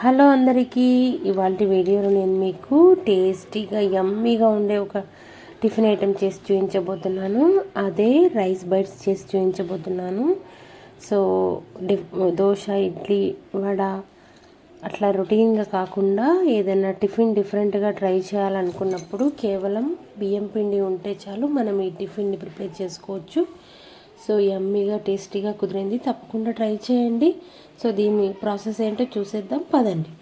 Hello అందరికీ ఇవాళ వీడియోలో నేను మీకు టేస్టీగా యమ్మీగా ఉండే ఒక టిఫిన్ ఐటెం చేసి చూపించబోతున్నాను అదే రైస్ బైట్స్ చేసి చూపించబోతున్నాను సో దోశ ఇడ్లీ వడ అట్లా రొటీన్గా కాకుండా ఏదైనా టిఫిన్ డిఫరెంట్గా ట్రై చేయాలనుకున్నప్పుడు కేవలం బియ్యం పిండి ఉంటే చాలు మనం ఈ టిఫిన్ని ప్రిపేర్ చేసుకోవచ్చు. సో యమ్మీగా టేస్టీగా కుదిరింది. తప్పకుండా ట్రై చేయండి. సో దీని ప్రాసెస్ ఏంటో చూసేద్దాం. పదండి.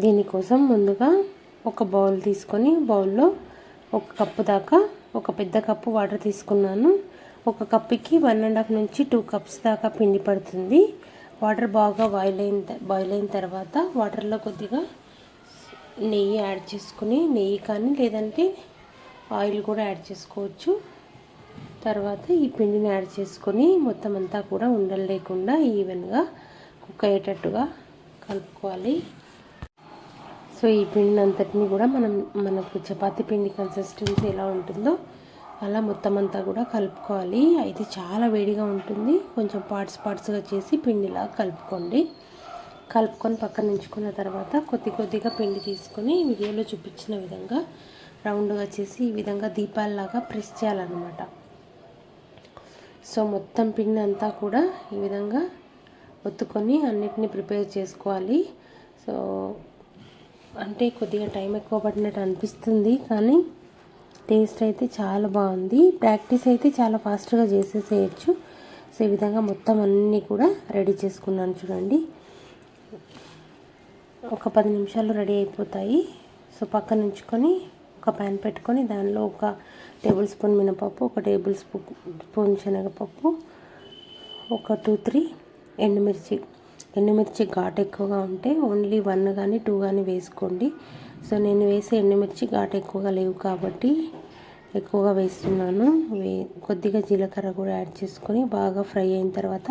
దీనికోసం ముందుగా ఒక బౌల్ తీసుకొని బౌల్లో ఒక కప్పు దాకా ఒక పెద్ద కప్పు వాటర్ తీసుకున్నాను. ఒక కప్పుకి వన్ అండ్ హాఫ్ నుంచి టూ కప్స్ దాకా పిండి పడుతుంది. వాటర్ బాగా బాయిల్ అయిన బాయిల్ అయిన తర్వాత వాటర్లో కొద్దిగా నెయ్యి యాడ్ చేసుకుని నెయ్యి కానీ లేదంటే ఆయిల్ కూడా యాడ్ చేసుకోవచ్చు. తర్వాత ఈ పిండిని యాడ్ చేసుకొని మొత్తం అంతా కూడా ఉండలు లేకుండా ఈవెన్గా కుక్ అయ్యేటట్టుగా కలుపుకోవాలి. సో ఈ పిండిని అంతటిని కూడా మనం మనకు చపాతీ పిండి కన్సిస్టెన్సీ ఎలా ఉంటుందో అలా మొత్తం అంతా కూడా కలుపుకోవాలి. అయితే చాలా వేడిగా ఉంటుంది. కొంచెం పార్ట్స్ పార్ట్స్గా చేసి పిండిలా కలుపుకోండి. కలుపుకొని పక్కన ఉంచుకున్న తర్వాత కొద్ది కొద్దిగా పిండి తీసుకొని వీడియోలో చూపించిన విధంగా రౌండ్గా చేసి ఈ విధంగా దీపాలలాగా ప్రెస్ చేయాలన్నమాట. సో మొత్తం పిండి అంతా కూడా ఈ విధంగా ఒత్తుకొని అన్నిటిని ప్రిపేర్ చేసుకోవాలి. సో అంటే కొద్దిగా టైం ఎక్కువ పడినట్టు అనిపిస్తుంది కానీ టేస్ట్ అయితే చాలా బాగుంది. ప్రాక్టీస్ అయితే చాలా ఫాస్ట్గా చేసేసేయచ్చు. సో ఈ విధంగా మొత్తం అన్నీ కూడా రెడీ చేసుకున్నాను చూడండి. ఒక పది నిమిషాలు రెడీ అయిపోతాయి. సో పక్కన ఉంచుకొని ఒక ప్యాన్ పెట్టుకొని దానిలో ఒక టేబుల్ స్పూన్ మినపప్పు ఒక టేబుల్ స్పూన్ స్పూన్ శనగపప్పు ఒక టూ త్రీ ఎండుమిర్చి. ఎండుమిర్చి ఘాటు ఎక్కువగా ఉంటే ఓన్లీ వన్ కానీ టూ కానీ వేసుకోండి. సో నేను వేసే ఎండుమిర్చి ఘాటు ఎక్కువగా లేవు కాబట్టి ఎక్కువగా వేస్తున్నాను. వే కొద్దిగా జీలకర్ర కూడా యాడ్ చేసుకొని బాగా ఫ్రై అయిన తర్వాత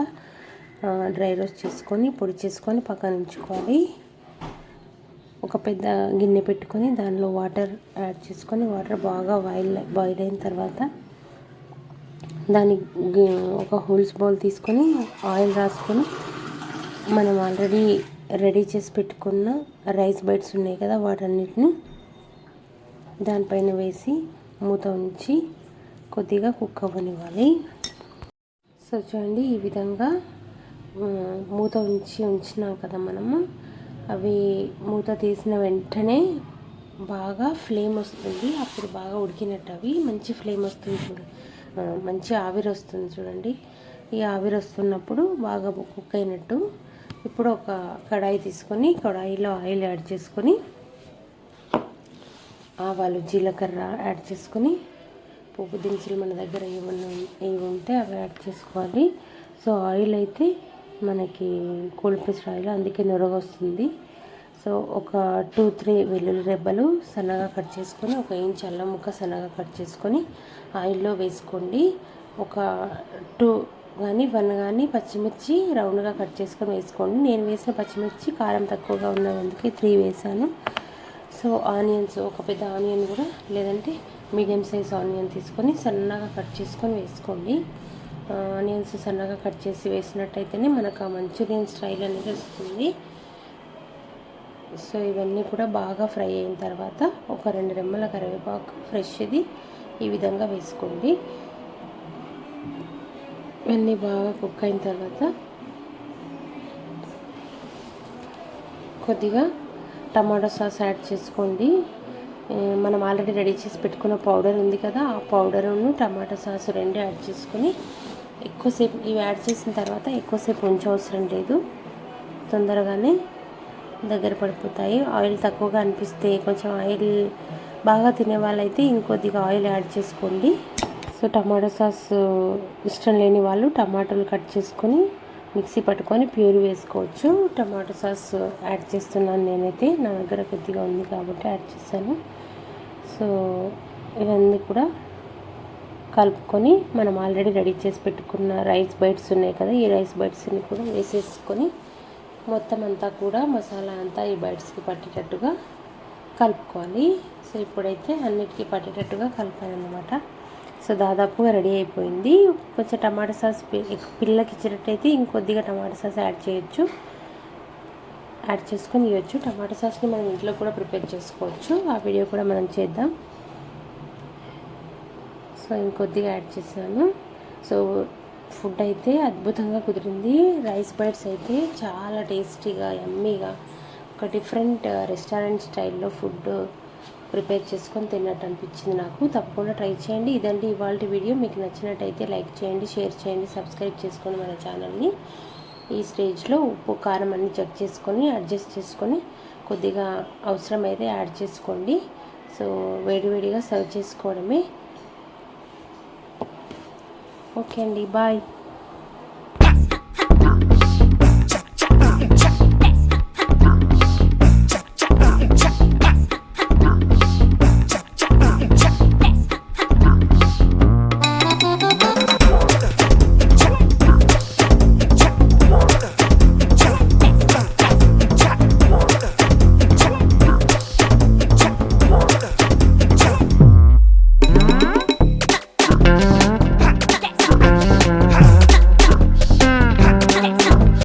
డ్రై రోస్ట్ చేసుకొని పొడి చేసుకొని పక్కన ఉంచుకోవాలి. ఒక పెద్ద గిన్నె పెట్టుకొని దానిలో వాటర్ యాడ్ చేసుకొని వాటర్ బాగా బాయిల్ బాయిల్ అయిన తర్వాత దాని ఒక హోల్స్ బౌల్ తీసుకొని ఆయిల్ రాసుకొని మనం ఆల్రెడీ రెడీ చేసి పెట్టుకున్న రైస్ బైట్స్ ఉన్నాయి కదా వాటన్నిటిని దానిపైన వేసి మూత ఉంచి కొద్దిగా కుక్ అవ్వనివ్వాలి. సో చూడండి ఈ విధంగా మూత ఉంచి ఉంచినాం కదా మనము. అవి మూత తీసిన వెంటనే బాగా ఫ్లేమ్ వస్తుంది. అప్పుడు బాగా ఉడికినట్టు అవి. మంచి ఫ్లేమ్ వస్తుంది చూడు. మంచి ఆవిరి వస్తుంది చూడండి. ఈ ఆవిరి వస్తున్నప్పుడు బాగా కుక్ అయినట్టు ఇప్పుడు ఒక కడాయి తీసుకొని కడాయిలో ఆయిల్ యాడ్ చేసుకొని ఆవాలు జీలకర్ర యాడ్ చేసుకొని పోపు దినుసులు మన దగ్గర ఏమన్నా ఏవి ఉంటే అవి యాడ్ చేసుకోవాలి. సో ఆయిల్ అయితే మనకి కోల్పేసి ప్రెస్డ్ ఆయిల్ అందుకే నొరగ వస్తుంది సో ఒక టూ త్రీ వెల్లుల్లి రెబ్బలు సన్నగా కట్ చేసుకొని ఒక ఇంచ్ అల్లం ముక్క సన్నగా కట్ చేసుకొని ఆయిల్లో వేసుకోండి. ఒక టూ కానీ వన్ కానీ పచ్చిమిర్చి రౌండ్గా కట్ చేసుకొని వేసుకోండి. నేను వేసిన పచ్చిమిర్చి కారం తక్కువగా ఉన్నందుకే త్రీ వేసాను. సో ఆనియన్స్ ఒక పెద్ద ఆనియన్ కూడా లేదంటే మీడియం సైజ్ ఆనియన్ తీసుకొని సన్నగా కట్ చేసుకొని వేసుకోండి. ఆనియన్స్ సన్నగా కట్ చేసి వేసినట్టయితేనే మనకు ఆ మంచూరియన్ స్టైల్ అనేది వస్తుంది. సో ఇవన్నీ కూడా బాగా ఫ్రై అయిన తర్వాత ఒక రెండు రెమ్మల కరివేపాకు ఫ్రెష్ది ఈ విధంగా వేసుకోండి. ఇవన్నీ బాగా కుక్ అయిన తర్వాత కొద్దిగా టమాటో సాస్ యాడ్ చేసుకోండి. మనం ఆల్రెడీ రెడీ చేసి పెట్టుకున్న పౌడర్ ఉంది కదా ఆ పౌడర్ను టమాటో సాస్ రెండు యాడ్ చేసుకొని ఎక్కువసేపు ఇవి యాడ్ చేసిన తర్వాత ఎక్కువసేపు ఉంచవసరం లేదు. తొందరగానే దగ్గర పడిపోతాయి. ఆయిల్ తక్కువగా అనిపిస్తే కొంచెం ఆయిల్ బాగా తినే వాళ్ళైతే ఇంకొద్దిగా ఆయిల్ యాడ్ చేసుకోండి. సో టమాటో సాస్ ఇష్టం లేని వాళ్ళు టమాటోలు కట్ చేసుకొని మిక్సీ పట్టుకొని ప్యూర్ వేసుకోవచ్చు. టమాటో సాస్ యాడ్ చేస్తున్నాను నేనైతే. నా దగ్గర కొద్దిగా ఉంది కాబట్టి యాడ్ చేశాను. సో ఇవన్నీ కూడా కలుపుకొని మనం ఆల్రెడీ రెడీ చేసి పెట్టుకున్న రైస్ బైట్స్ ఉన్నాయి కదా ఈ రైస్ బైట్స్ని కూడా వేసేసుకొని మొత్తం అంతా కూడా మసాలా అంతా ఈ బైట్స్కి పట్టేటట్టుగా కలుపుకోవాలి. సో ఇప్పుడైతే అన్నిటికీ పట్టేటట్టుగా కలిపాను అనమాట సో దాదాపుగా రెడీ అయిపోయింది. కొంచెం టమాటా సాస్ పిల్లకి ఇచ్చినట్టయితే ఇంకొద్దిగా టమాటా సాస్ యాడ్ చేయొచ్చు. యాడ్ చేసుకొని ఇవ్వచ్చు. టమాటా సాస్ని మనం ఇంట్లో కూడా ప్రిపేర్ చేసుకోవచ్చు. ఆ వీడియో కూడా మనం చేద్దాం. సో ఇంకొద్దిగా యాడ్ చేశాను. సో ఫుడ్ అయితే అద్భుతంగా కుదిరింది. రైస్ బైట్స్ అయితే చాలా టేస్టీగా ఎమ్మీగా ఒక డిఫరెంట్ రెస్టారెంట్ స్టైల్లో ఫుడ్ ప్రిపేర్ చేసుకొని తిన్నట్టు అనిపించింది నాకు. తప్పకుండా ట్రై చేయండి. ఇదండి ఇవాళ వీడియో. మీకు నచ్చినట్టయితే లైక్ చేయండి షేర్ చేయండి సబ్స్క్రైబ్ చేసుకోండి మన ఛానల్ని. ఈ స్టేజ్లో ఉప్పు కారం అన్ని చెక్ చేసుకొని అడ్జస్ట్ చేసుకొని కొద్దిగా అవసరమైతే యాడ్ చేసుకోండి. సో వేడివేడిగా సర్వ్ చేసుకోవడమే ఓకే అండి బాయ్.